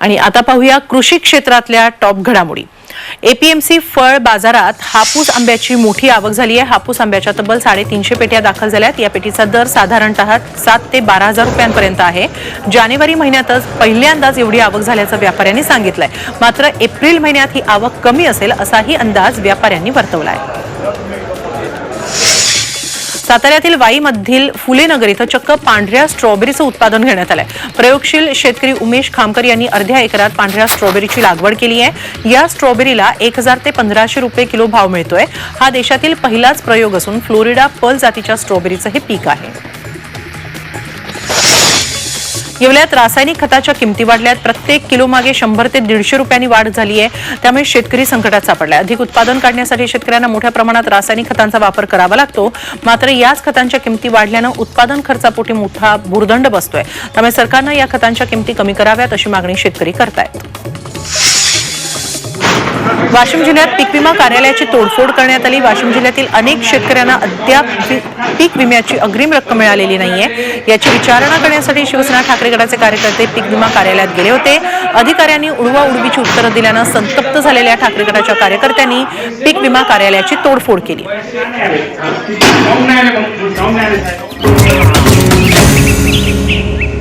आणि आता पाहूया कृषी क्षेत्रातल्या टॉप घडामोडी. एपीएमसी फळ बाजारात हापूस आंब्याची मोठी आवक झाली आहे. हापूस आंब्याच्या तब्बल साडेतीनशे पेट्या दाखल झाल्यात. या पेटीचा दर साधारणतः सात ते बारा हजार रुपयांपर्यंत आहे. जानेवारी महिन्यातच पहिल्यांदाच एवढी आवक झाल्याचं व्यापाऱ्यांनी सांगितलंय. मात्र एप्रिल महिन्यात ही आवक कमी असेल असाही अंदाज व्यापाऱ्यांनी वर्तवला आहे साताऱ्यातील वाईमधील फुलेनगर इथं चक्क पांढऱ्या स्ट्रॉबेरीचं उत्पादन घेण्यात आलंय. प्रयोगशील शेतकरी उमेश खामकर यांनी अर्ध्या एकरात पांढऱ्या स्ट्रॉबेरीची लागवड केली आहे. या स्ट्रॉबेरीला एक हजार ते पंधराशे रुपये किलो भाव मिळतोय. हा देशातील पहिलाच प्रयोग असून फ्लोरिडा पर्ल जातीच्या स्ट्रॉबेरीचं हे पीक आहे. येवल्यात रासायनिक खताच्या किमती वाढल्यात. प्रत्येक किलो मागे शंभर ते दीडशे रुपयांनी वाढ झाली आहे. त्यामुळे शेतकरी संकटात सापडलाय. अधिक उत्पादन काढण्यासाठी शेतकऱ्यांना मोठ्या प्रमाणात रासायनिक खतांचा वापर करावा लागतो. मात्र याच खतांच्या किमती वाढल्यानं उत्पादन खर्चापोटी मोठा भुर्दंड बसतोय. त्यामुळे सरकारनं या खतांच्या किमती कमी कराव्यात अशी मागणी शेतकरी करतायत. वाशिम जिल्ह्यात पीक विमा कार्यालयाची तोडफोड करण्यात आली. वाशिम जिल्ह्यातील अनेक शेतकऱ्यांना अद्याप पी- पीक विम्याची अग्रिम रक्कम मिळालेली नाहीये. याची विचारणा करण्यासाठी शिवसेना ठाकरे गटाचे कार्यकर्ते पीक विमा कार्यालयात गेले होते. अधिकाऱ्यांनी उडवा उडवीची उत्तरं दिल्यानं संतप्त झालेल्या ठाकरे गटाच्या कार्यकर्त्यांनी पीक विमा कार्यालयाची तोडफोड केली.